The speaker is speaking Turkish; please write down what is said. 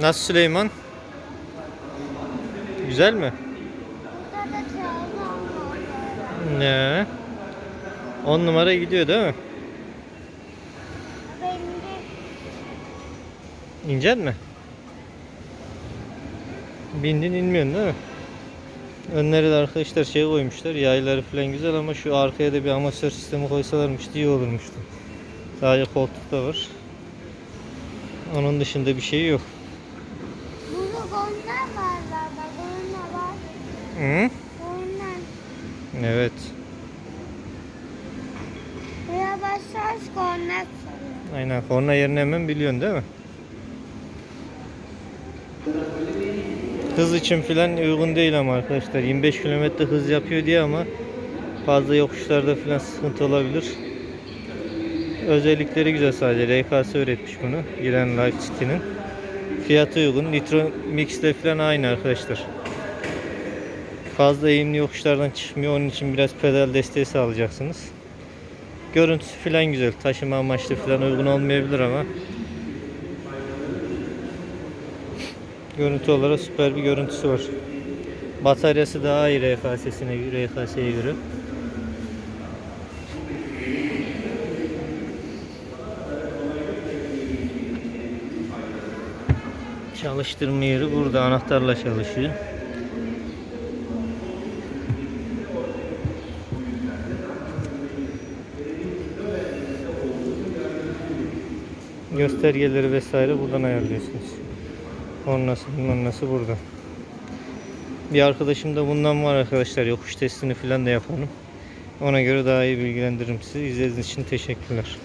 Nasıl Süleyman? Güzel mi? Ne? 10 numara gidiyor değil mi? İncen mi? Bindin inmiyorsun değil mi? Önleri de arkadaşlar şey koymuşlar. Yayları falan güzel ama şu arkaya da bir amasör sistemi koysalarmış iyi olurmuştu. Sadece koltukta var. Onun dışında bir şey yok. burada gonlar var baba. Gonlar var. Hı? Gonlar. Evet. Buraya basarız sanıyor. Aynen. Korna yerini hemen biliyorsun değil mi? Hız için filan uygun değil ama arkadaşlar. 25 km hız yapıyor diye ama fazla yokuşlarda filan sıkıntı olabilir. Özellikleri güzel sadece. RKS üretmiş bunu. Giren Life City'nin. Fiyatı uygun. Nitro Mix ile filan aynı arkadaşlar. Fazla eğimli yokuşlardan çıkmıyor. Onun için biraz pedal desteği sağlayacaksınız. Görüntüsü filan güzel. Taşıma amaçlı filan uygun olmayabilir ama görüntü olarak süper bir görüntüsü var. Bataryası daha iyi RKS'sine göre, RKS'ye göre. Çalıştırma yeri burada anahtarla çalışıyor. Göstergeleri vesaire buradan ayarlıyorsunuz. Kornası bilmem nasıl burada. Bir arkadaşım da bundan var arkadaşlar. Yokuş testini falan da yapalım. Ona göre daha iyi bilgilendiririm sizi. İzlediğiniz için teşekkürler.